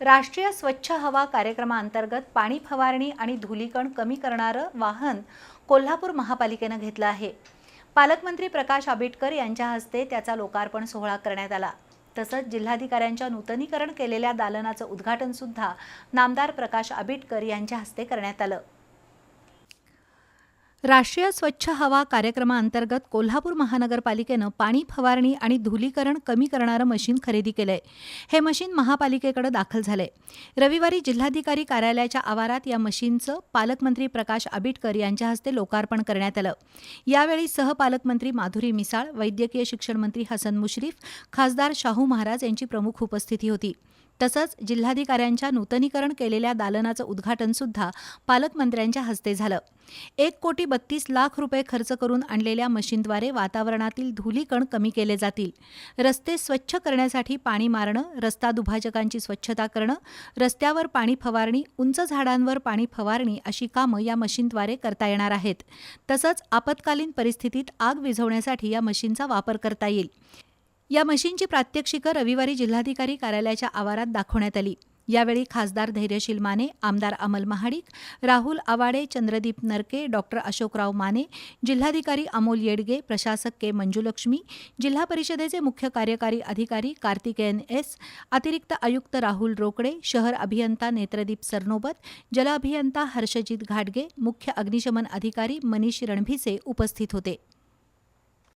राष्ट्रीय स्वच्छ हवा कार्यक्रमाअंतर्गत पाणी फवारणी आणि धुलीकण कमी करणारं वाहन कोल्हापूर महापालिकेनं घेतलं आहे. पालकमंत्री प्रकाश आंबेडकर यांच्या हस्ते त्याचा लोकार्पण सोहळा करण्यात आला. तसंच जिल्हाधिकाऱ्यांच्या नूतनीकरण केलेल्या दालनाचं उद्घाटन सुद्धा नामदार प्रकाश आंबेडकर यांच्या हस्ते करण्यात आलं. राष्ट्रीय स्वच्छ हवा कार्यक्रमाअंतर्गत कोल्हापूर महानगरपालिकेनं पाणी फवारणी आणि धुलीकरण कमी करणारं मशीन खरेदी केलंय. हे मशीन महापालिकेकडे दाखल झालंय. रविवारी जिल्हाधिकारी कार्यालयाच्या आवारात या मशीनचं पालकमंत्री प्रकाश आबिटकर यांच्या हस्ते लोकार्पण करण्यात आलं. यावेळी सहपालकमंत्री माधुरी मिसाळ वैद्यकीय शिक्षण मंत्री हसन मुश्रीफ खासदार शाहू महाराज यांची प्रमुख उपस्थिती होती. तसंच जिल्हाधिकाऱ्यांच्या नूतनीकरण केलेल्या दालनाचं उद्घाटन सुद्धा पालकमंत्र्यांच्या हस्ते झालं. एक कोटी बत्तीस लाख रुपये खर्च करून आणलेल्या मशीनद्वारे वातावरणातील धुलीकण कमी केले जातील. रस्ते स्वच्छ करण्यासाठी पाणी मारणं रस्ता दुभाजकांची स्वच्छता करणं रस्त्यावर पाणी फवारणी उंच झाडांवर पाणी फवारणी अशी कामं या मशीनद्वारे करता येणार आहेत. तसंच आपत्कालीन परिस्थितीत आग विझवण्यासाठी या मशीनचा वापर करता येईल. या मशीनची प्रात्यक्षिकं रविवारी जिल्हाधिकारी कार्यालयाच्या आवारात दाखवण्यात आली. यावेळी खासदार धैर्यशील माने आमदार अमल महाडिक राहुल आवाडे चंद्रदीप नरके डॉक्टर अशोकराव माने जिल्हाधिकारी अमोल येडगे प्रशासक के मंजुलक्ष्मी जिल्हा परिषदेचे मुख्य कार्यकारी अधिकारी कार्तिकेयन एस अतिरिक्त आयुक्त राहुल रोकडे शहर अभियंता नेत्रदीप सरनोबत जल अभियंता हर्षजित घाटगे मुख्य अग्निशमन अधिकारी मनीष रणभिसे उपस्थित होते.